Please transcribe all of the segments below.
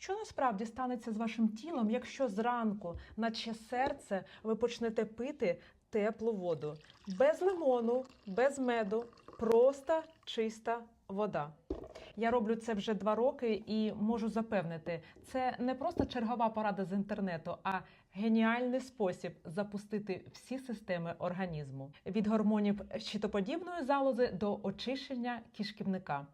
Що насправді станеться з вашим тілом, якщо зранку, наче серце, ви почнете пити теплу воду? Без лимону, без меду, просто чиста вода. Я роблю це вже два роки і можу запевнити, це не просто чергова порада з інтернету, а геніальний спосіб запустити всі системи організму від гормонів щитоподібної залози до очищення кишківника.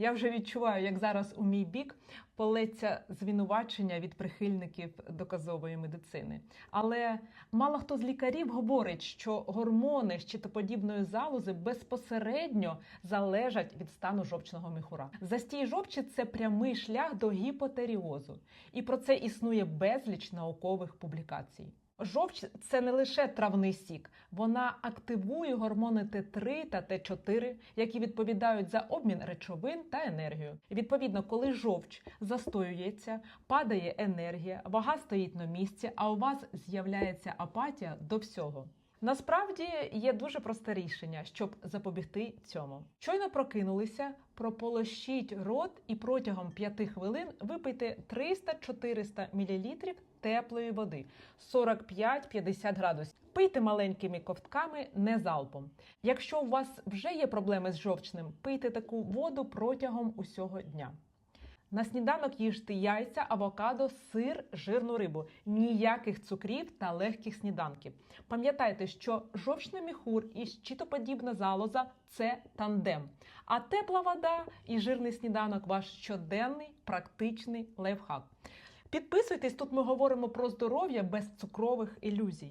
Я вже відчуваю, як зараз у мій бік полеться звинувачення від прихильників доказової медицини. Але мало хто з лікарів говорить, що гормони щитоподібної залози безпосередньо залежать від стану жовчного міхура. Застій жовчі це прямий шлях до гіпотеріозу, і про це існує безліч наукових публікацій. Жовч це не лише травний сік, вона активує гормони Т3 та Т4, які відповідають за обмін речовин та енергію. Відповідно, коли жовч застоюється, падає енергія, вага стоїть на місці, а у вас з'являється апатія до всього. Насправді є дуже просте рішення, щоб запобігти цьому. Щойно прокинулися, прополощіть рот і протягом 5 хвилин випийте 300-400 мл теплої води 45-50 градусів. Пийте маленькими ковтками, не залпом. Якщо у вас вже є проблеми з жовчним, пийте таку воду протягом усього дня. На сніданок їжте яйця, авокадо, сир, жирну рибу, ніяких цукрів та легких сніданків. Пам'ятайте, що жовчний міхур і щитоподібна залоза це тандем. А тепла вода і жирний сніданок ваш щоденний практичний лайфхак. Підписуйтесь, тут ми говоримо про здоров'я без цукрових ілюзій.